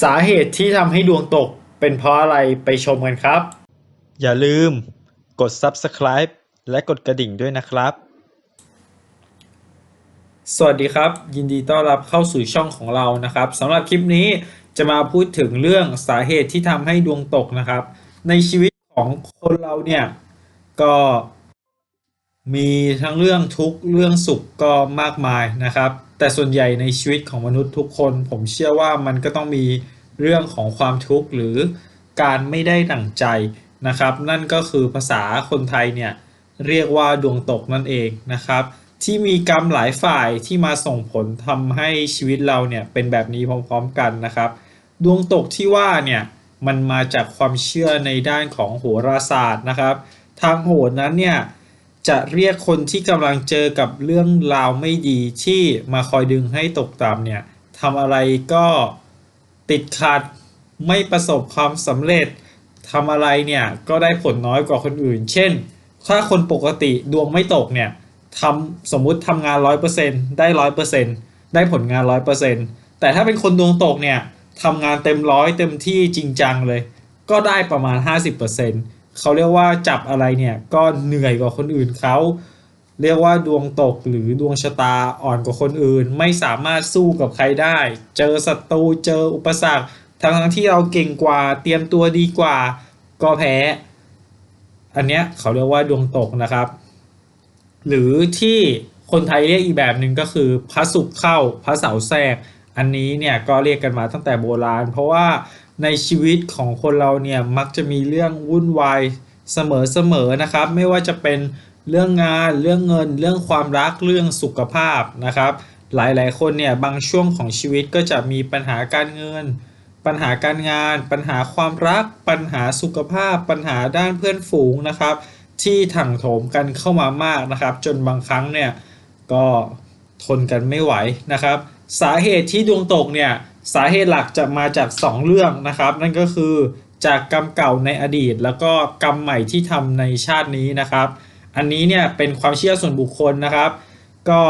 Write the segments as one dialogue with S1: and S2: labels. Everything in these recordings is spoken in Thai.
S1: สาเหตุที่ทำให้ดวงตกเป็นเพราะอะไรไปชมกันครับ
S2: อย่าลืมกด Subscribe และกดกระดิ่งด้วยนะครับ
S1: สวัสดีครับ ยินดีต้อนรับเข้าสู่ช่องของเรานะครับสำหรับคลิปนี้จะมาพูดถึงเรื่องสาเหตุที่ทำให้ดวงตกนะครับ ในชีวิตของคนเราเนี่ยก็มีทั้งเรื่องทุกข์เรื่องสุขก็มากมายนะครับ แต่ส่วนใหญ่ในชีวิตของมนุษย์ทุกคน ผมเชื่อว่ามันก็ต้องมีเรื่องของความทุกข์หรือการไม่ได้ดั่งใจนะครับ นั่นก็คือภาษาคนไทยเนี่ยเรียกว่าดวงตกนั่นเองนะครับ ที่มีกรรมหลายฝ่ายที่มาส่งผลทำให้ชีวิตเราเนี่ยเป็นแบบนี้พร้อมๆกันนะครับ ดวงตกที่ว่าเนี่ยมันมาจากความเชื่อในด้านของโหราศาสตร์นะครับ ทางโหรนั้นเนี่ย จะเรียกคนที่กำลังเจอกับเรื่องราวไม่ดีที่มาคอยดึงให้ตกต่ำเนี่ยทำอะไรก็ติดขัดไม่ประสบความสำเร็จทำอะไรเนี่ยก็ได้ผลน้อยกว่าคนอื่น เช่น ถ้าคนปกติดวงไม่ตกเนี่ยทำสมมุติทำงาน 100%ได้ 100%ได้ผลงาน 100%แต่ถ้าเป็นคนดวงตกเนี่ยทำงานเต็มร้อยเต็มที่จริงจังเลย ก็ได้ประมาณ 50% เขาเรียกว่าจับอะไรเนี่ยก็เหนื่อยกว่าคนอื่นเขาเรียกว่าดวงตกหรือดวงชะตาอ่อนกว่าคนอื่น ไม่สามารถสู้กับใครได้ เจอศัตรูเจออุปสรรคทั้งทั้งที่เราเก่งกว่าเตรียมตัวดีกว่า ก็แพ้ อันเนี้ยเขาเรียกว่าดวงตกนะครับ หรือที่คนไทยเรียกอีกแบบหนึ่งก็คือพระศุกร์เข้าพระเสาแทรก อันนี้เนี่ยก็เรียกกันมาตั้งแต่โบราณ เพราะว่า ในชีวิตของคนเราเนี่ยมักจะมีเรื่องวุ่นวายเสมอๆนะครับ ไม่ว่าจะเป็นเรื่องงานเรื่องเงิน เรื่องความรักเรื่องสุขภาพนะครับ หลายๆ คนเนี่ยบางช่วงของชีวิตก็จะมีปัญหาการเงิน ปัญหาการงาน ปัญหาความรัก ปัญหาสุขภาพ ปัญหาด้านเพื่อนฝูงนะครับ ที่ถังโถมกันเข้ามามากนะครับ จนบางครั้งเนี่ยก็ทนกันไม่ไหวนะครับ สาเหตุที่ดวงตกเนี่ย สาเหตุหลักจะมาจาก 2 เรื่องนะครับ นั่นก็คือจากกรรมเก่าในอดีต แล้วก็กรรมใหม่ที่ทำในชาตินี้นะครับ อันนี้เนี่ยเป็นความเชื่อส่วนบุคคลนะครับ ก็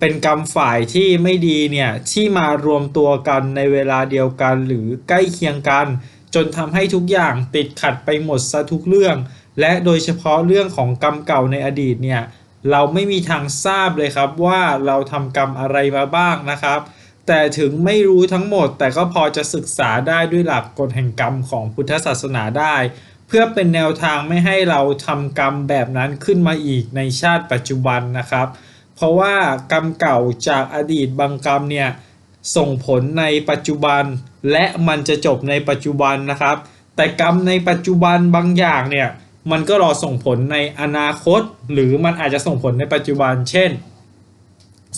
S1: เป็นกรรมฝ่ายที่ไม่ดีเนี่ยที่มารวมตัวกันในเวลาเดียวกันหรือใกล้เคียงกัน จนทำให้ทุกอย่างติดขัดไปหมดซะทุกเรื่อง และโดยเฉพาะเรื่องของกรรมเก่าในอดีตเนี่ยเราไม่มีทางทราบเลยครับว่าเราทำกรรมอะไรมาบ้างนะครับ แต่ถึงไม่รู้ทั้งหมด แต่ก็พอจะศึกษาได้ด้วยหลักกฎแห่งกรรมของพุทธศาสนาได้ เพื่อเป็นแนวทางไม่ให้เราทำกรรมแบบนั้นขึ้นมาอีกในชาติปัจจุบันนะครับ เพราะว่ากรรมเก่าจากอดีตบางกรรมเนี่ยส่งผลในปัจจุบัน และมันจะจบในปัจจุบันนะครับ แต่กรรมในปัจจุบันบางอย่างเนี่ยมันก็รอส่งผลในอนาคต หรือมันอาจจะส่งผลในปัจจุบัน เช่น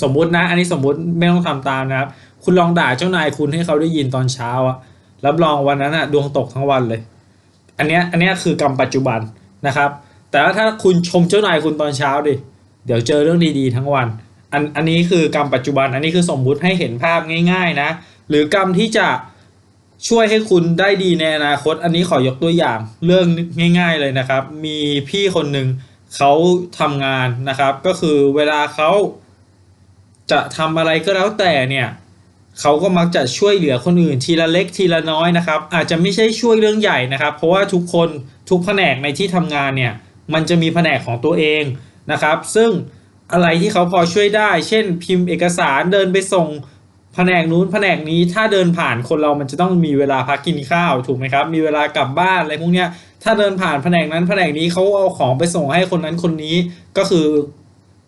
S1: สมมุตินะ อันนี้สมมุติไม่ต้องทำตามนะครับ คุณลองด่าเจ้านายคุณให้เขาได้ยินตอนเช้าอะรับรองวันนั้นอะดวงตกทั้งวันเลย อันเนี้ยอันเนี้ยคือกรรมปัจจุบันนะครับ แต่ว่าถ้าคุณชมเจ้านายคุณตอนเช้าดิเดี๋ยวเจอเรื่องดีๆ ทั้งวัน อันอันนี้คือกรรมปัจจุบัน อันนี้คือสมมุติให้เห็นภาพง่าย ๆนะ หรือกรรมที่จะช่วยให้คุณได้ดีในอนาคต อันนี้ขอยกตัวอย่างเรื่องง่าย ๆเลยนะครับ มีพี่คนหนึ่งเขาทำงานนะครับ ก็คือเวลาเขา จะทำอะไรก็แล้วแต่เนี่ยเขาก็มักจะช่วยเหลือคนอื่นทีละเล็กทีละน้อยนะครับ อาจจะไม่ใช่ช่วยเรื่องใหญ่นะครับ เพราะว่าทุกคนทุกแผนกในที่ทำงานเนี่ยมันจะมีแผนกของตัวเองนะครับ ซึ่งอะไรที่เขาพอช่วยได้ เช่น พิมพ์เอกสารเดินไปส่งแผนกนู้นแผนกนี้ถ้าเดินผ่านคนเรามันจะต้องมีเวลาพักกินข้าวถูกไหมครับ มีเวลากลับบ้านอะไรพวกเนี้ยถ้าเดินผ่านแผนกนั้นแผนกนี้เขาเอาของไปส่งให้คนนั้นคนนี้ก็คือ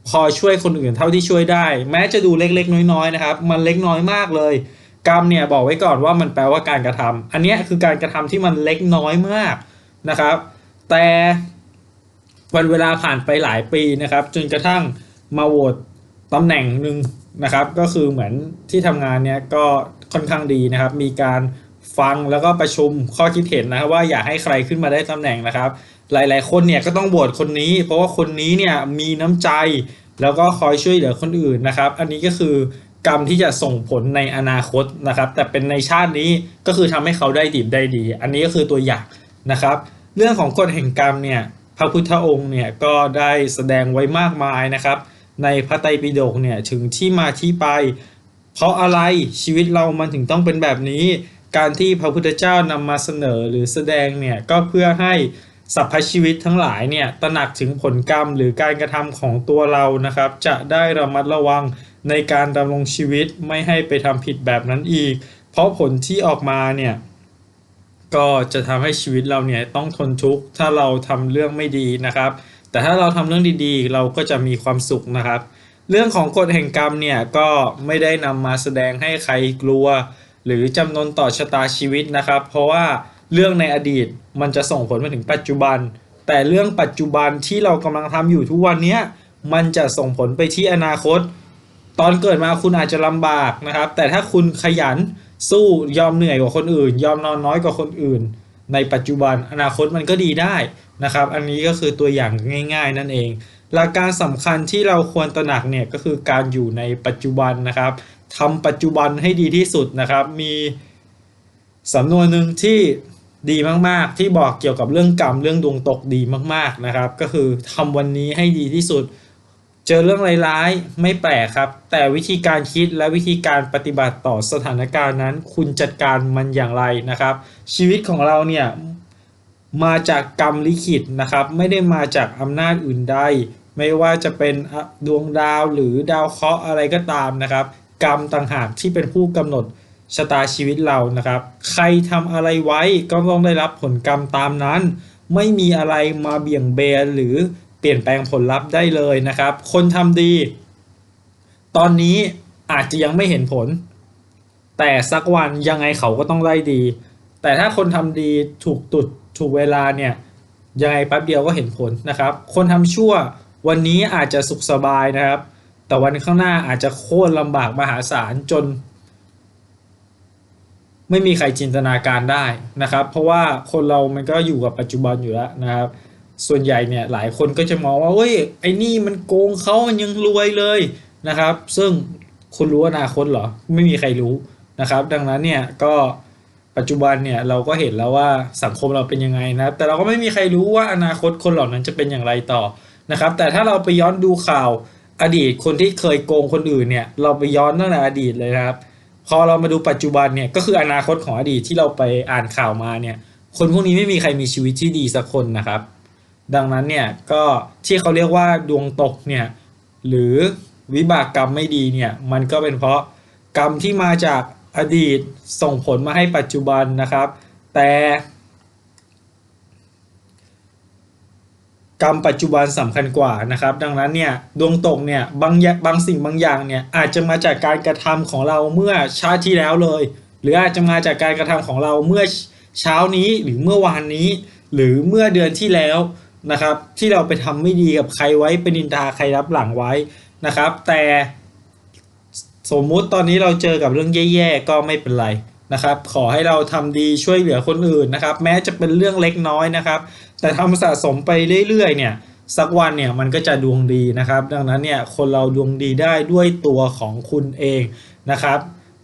S1: พอช่วยคนอื่นเท่าที่ช่วยได้ แม้จะดูเล็กๆ น้อยๆนะครับ มันเล็กน้อยมากเลย กรรมเนี่ยบอกไว้ก่อนว่ามันแปลว่าการกระทำอันนี้คือการกระทำที่มันเล็กน้อยมากนะครับ แต่วันเวลาผ่านไปหลายปีนะครับ จนกระทั่งมาโหวตตำแหน่งหนึ่งนะครับ ก็คือเหมือนที่ทำงานเนี้ยก็ค่อนข้างดีนะครับ มีการฟังแล้วก็ประชุมข้อคิดเห็นนะครับว่าอยากให้ใครขึ้นมาได้ตำแหน่งนะครับ หลาย ๆ คนเนี่ยก็ต้องโหวตคนนี้ เพราะว่าคนนี้เนี่ยมีน้ำใจ แล้วก็คอยช่วยเหลือคนอื่นนะครับ อันนี้ก็คือกรรมที่จะส่งผลในอนาคตนะครับ แต่เป็นในชาตินี้ก็คือทำให้เขาได้ดีได้ดี อันนี้ก็คือตัวอย่างนะครับ เรื่องของกฎแห่งกรรมเนี่ยพระพุทธองค์เนี่ยก็ได้แสดงไว้มากมายนะครับ ในพระไตรปิฎกเนี่ยถึงที่มาที่ไป เพราะอะไรชีวิตเรามันถึงต้องเป็นแบบนี้ การที่พระพุทธเจ้านำมาเสนอหรือแสดงเนี่ยก็เพื่อให้ สรรพชีวิตทั้งหลายเนี่ยตระหนักถึงผลกรรมหรือการกระทำของตัวเรานะครับ จะได้ระมัดระวังในการดำรงชีวิตไม่ให้ไปทำผิดแบบนั้นอีก เพราะผลที่ออกมาเนี่ยก็จะทำให้ชีวิตเราเนี่ยต้องทนทุกข์ถ้าเราทำเรื่องไม่ดีนะครับ แต่ถ้าเราทำเรื่องดีๆ เราก็จะมีความสุขนะครับ เรื่องของกฎแห่งกรรมเนี่ยก็ไม่ได้นำมาแสดงให้ใครกลัว หรือจำนนต่อชะตาชีวิตนะครับ เพราะว่า เรื่องในอดีตมันจะส่งผลมาถึงปัจจุบัน แต่เรื่องปัจจุบันที่เรากำลังทำอยู่ทุกวันเนี้ยมันจะส่งผลไปที่อนาคต ตอนเกิดมาคุณอาจจะลำบากนะครับ แต่ถ้าคุณขยันสู้ยอมเหนื่อยกว่าคนอื่น ยอมนอนน้อยกว่าคนอื่น ในปัจจุบันอนาคตมันก็ดีได้นะครับ อันนี้ก็คือตัวอย่างง่าย ๆ นั่นเอง หลักการสำคัญที่เราควรตระหนักเนี่ยก็คือการอยู่ในปัจจุบันนะครับทำปัจจุบันให้ดีที่สุดนะครับ มีสำนวนหนึ่งที่ ดีมากๆ ที่บอกเกี่ยวกับเรื่องกรรมเรื่องดวงตกดีมากๆนะครับ ก็คือทำวันนี้ให้ดีที่สุด เจอเรื่องร้ายๆไม่แปลกครับ แต่วิธีการคิดและวิธีการปฏิบัติต่อสถานการณ์นั้น คุณจัดการมันอย่างไรนะครับ ชีวิตของเราเนี่ยมาจากกรรมลิขิตนะครับ ไม่ได้มาจากอำนาจอื่นใดไม่ว่าจะเป็นดวงดาวหรือดาวเคราะห์อะไรก็ตามนะครับ กรรมต่างหากที่เป็นผู้กำหนด ชะตาชีวิตเรานะครับ ใครทำอะไรไว้ก็ต้องได้รับผลกรรมตามนั้น ไม่มีอะไรมาเบี่ยงเบนหรือเปลี่ยนแปลงผลลัพธ์ได้เลยนะครับ คนทำดี ตอนนี้อาจจะยังไม่เห็นผล แต่สักวันยังไงเขาก็ต้องได้ดี แต่ถ้าคนทำดีถูกตุดถูกเวลาเนี่ยยังไงแป๊บเดียวก็เห็นผลนะครับ คนทำชั่ววันนี้อาจจะสุขสบายนะครับ แต่วันข้างหน้าอาจจะโค่นลำบากมหาศาลจน ไม่มีใครจินตนาการได้นะครับ เพราะว่าคนเรามันก็อยู่กับปัจจุบันอยู่แล้วนะครับ ส่วนใหญ่เนี่ยหลายคนก็จะมองว่าเฮ้ยไอ้นี่มันโกงเขามันยังรวยเลยนะครับ ซึ่งคุณรู้อนาคตเหรอ ไม่มีใครรู้นะครับ ดังนั้นเนี่ยก็ปัจจุบันเนี่ยเราก็เห็นแล้วว่าสังคมเราเป็นยังไงนะครับ แต่เราก็ไม่มีใครรู้ว่าอนาคตคนเหล่านั้นจะเป็นอย่างไรต่อนะครับ แต่ถ้าเราไปย้อนดูข่าวอดีตคนที่เคยโกงคนอื่นเนี่ย เราไปย้อนตั้งแต่อดีตเลยนะครับ อเรามาดูปัจจุบันเนี่ยก็คืออนาคตของอดีตที่เราไปอ่านข่าวมาเนี่ย คนพวกนี้ไม่มีใครมีชีวิตที่ดีสักคนนะครับ ดังนั้นเนี่ยก็ที่เขาเรียกว่าดวงตกเนี่ยหรือวิบากกรรมไม่ดีเนี่ยมันก็เป็นเพราะกรรมที่มาจากอดีตส่งผลมาให้ปัจจุบันนะครับ แต่ กรรมปัจจุบันสำคัญกว่านะครับ ดังนั้นเนี่ยดวงตกเนี่ยบางอย่างบางสิ่งบางอย่างเนี่ยอาจจะมาจากการกระทำของเราเมื่อชาติที่แล้วเลย หรืออาจจะมาจากการกระทำของเราเมื่อเช้านี้หรือเมื่อวานนี้ หรือเมื่อเดือนที่แล้วนะครับ ที่เราไปทำไม่ดีกับใครไว้เป็นนินทาใครรับหลังไว้นะครับ แต่สมมุติตอนนี้เราเจอกับเรื่องแย่ๆก็ไม่เป็นไรนะครับ ขอให้เราทำดีช่วยเหลือคนอื่นนะครับ แม้จะเป็นเรื่องเล็กน้อยนะครับ แต่ทำสะสมไปเรื่อยๆเนี่ยสักวันเนี่ยมันก็จะดวงดีนะครับ ดังนั้นเนี่ยคนเราดวงดีได้ด้วยตัวของคุณเองนะครับ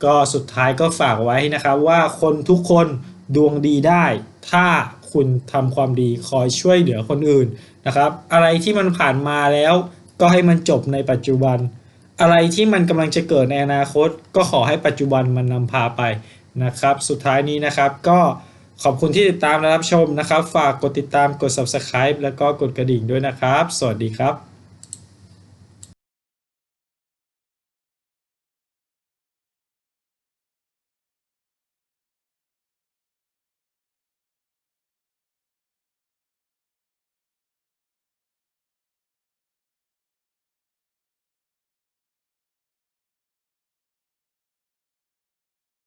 S1: ก็สุดท้ายก็ฝากไว้นะครับว่าคนทุกคนดวงดีได้ ถ้าคุณทำความดีคอยช่วยเหลือคนอื่นนะครับ อะไรที่มันผ่านมาแล้วก็ให้มันจบในปัจจุบัน อะไรที่มันกำลังจะเกิดในอนาคต ก็ขอให้ปัจจุบันมันนำพาไปนะครับ สุดท้ายนี้นะครับก็ ขอบคุณที่ติดตามและรับชมนะครับ ฝากกดติดตามกด subscribe แล้วก็กดกระดิ่งด้วยนะครับ สวัสดีครับ